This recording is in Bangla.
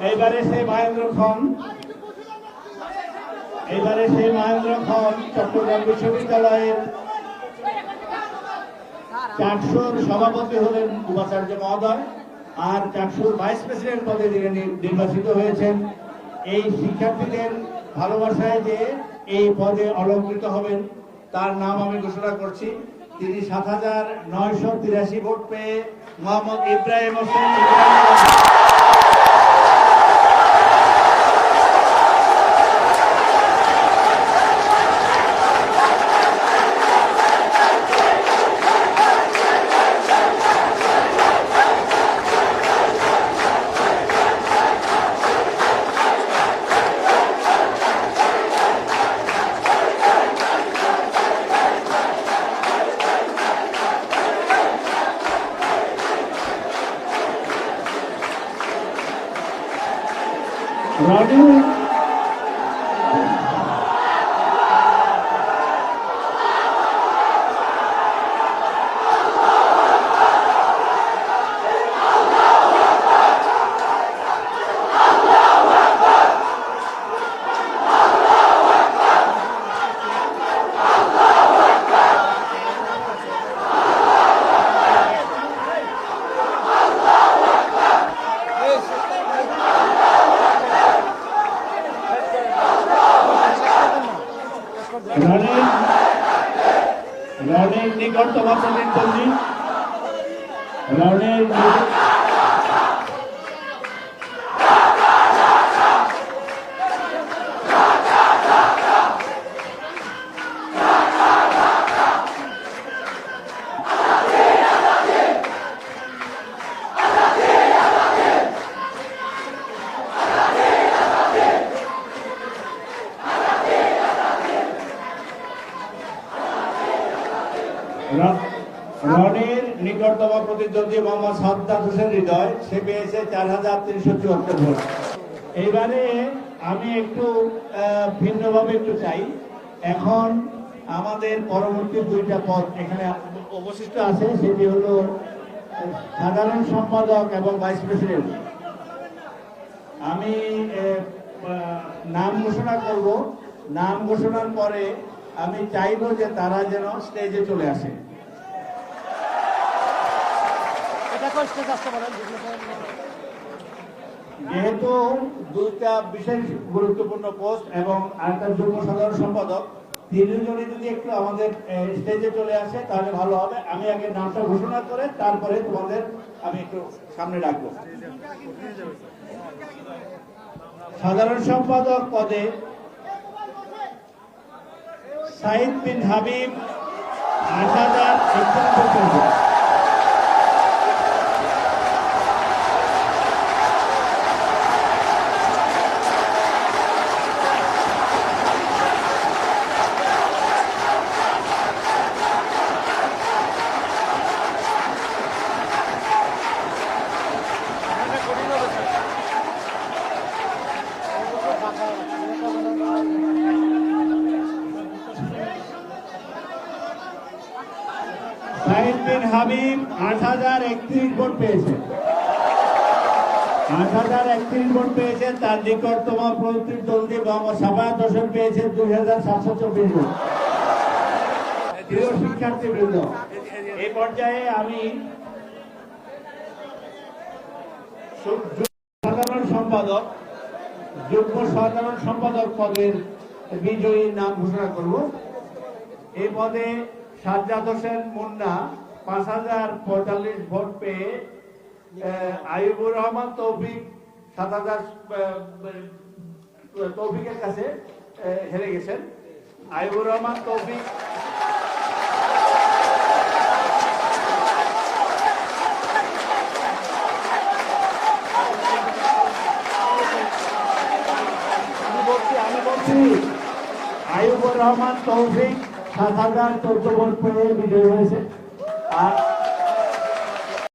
এইবারে সেই মহেন্দ্র খন, এইবারে সেই মহেন্দ্র খন চট্টগ্রাম বিশ্ববিদ্যালয়ের চারশোর সভাপতি হলেন উপাচার্য মহোদয় আর চারশোর ভাইস প্রেসিডেন্ট পদে যিনি নি- নির্বাচিত হয়েছেন। এই শিক্ষার্থীদের ভালোবাসায় যে এই পদে অলঙ্কৃত হবেন, তার নাম আমি ঘোষণা করছি। তিনি সাত হাজার নয়শো তিরাশি ভোট পেয়ে মোহাম্মদ ইব্রাহিম হোসেন। রনি রনির রনির নিকটতম প্রতিদ্বন্দ্বী রনির রনির নিকটতম প্রতিদ্বন্দ্বী মোহাম্মদ সাদ্দাত হোসেন হৃদয়, সে পেয়েছে চার হাজার তিনশো চুয়াত্তর ভোট। এইবারে আমি একটু ভিন্নভাবে একটু চাই। এখন আমাদের পরবর্তী দুইটা পদ এখানে অবশিষ্ট আছে, সেটি হলো সাধারণ সম্পাদক এবং ভাইস প্রেসিডেন্ট। আমি নাম ঘোষণা করব। নাম ঘোষণার পরে আমি চাইব যে তারা যেন স্টেজে চলে আসে। যেহেতু দুইটা বিশেষ গুরুত্বপূর্ণ পোস্ট এবং আরেকটা যুগ্ম সাধারণ সম্পাদক তিনজনই যদি একটু আমাদের স্টেজে চলে আসে তাহলে ভালো হবে। আমি আগে নামটা ঘোষণা করে তারপরে তোমাদের আমি একটু সামনে রাখব। সাধারণ সম্পাদক পদে সাইদ বিন হাবিব আট হাজার একচল্লিশ বিন হাবিব আট হাজার একত্রিশ ভোট পেয়েছে। আট হাজার একত্রিশ ভোট পেয়েছেন তার নিকটতম প্রতিদ্বন্দ্বী মোহাম্মদ সাফায়াত হোসেন পেয়েছেন দুই হাজার সাতশো চব্বিশ ভোট। প্রিয় শিক্ষার্থীবৃন্দ এই পর্যায়ে আমি সাধারণ সম্পাদক, যুগ্ম সাধারণ সম্পাদক পদের বিজয়ীর নাম ঘোষণা করব। এই পদে সাজ্জাদ হোসেন মুন্না পাঁচ হাজার পঁয়তাল্লিশ ভোট পেয়ে আইবুর রহমান তৌফিক সাত হাজার তৌফিকের কাছে হেরে গেছেন। আইবুর রহমান তৌফিক। আমি বলছি আইবুর রহমান তৌফিক। সাত হাজার চোদ্দ ভোট পেয়ে বিজয়ী হয়েছে। আর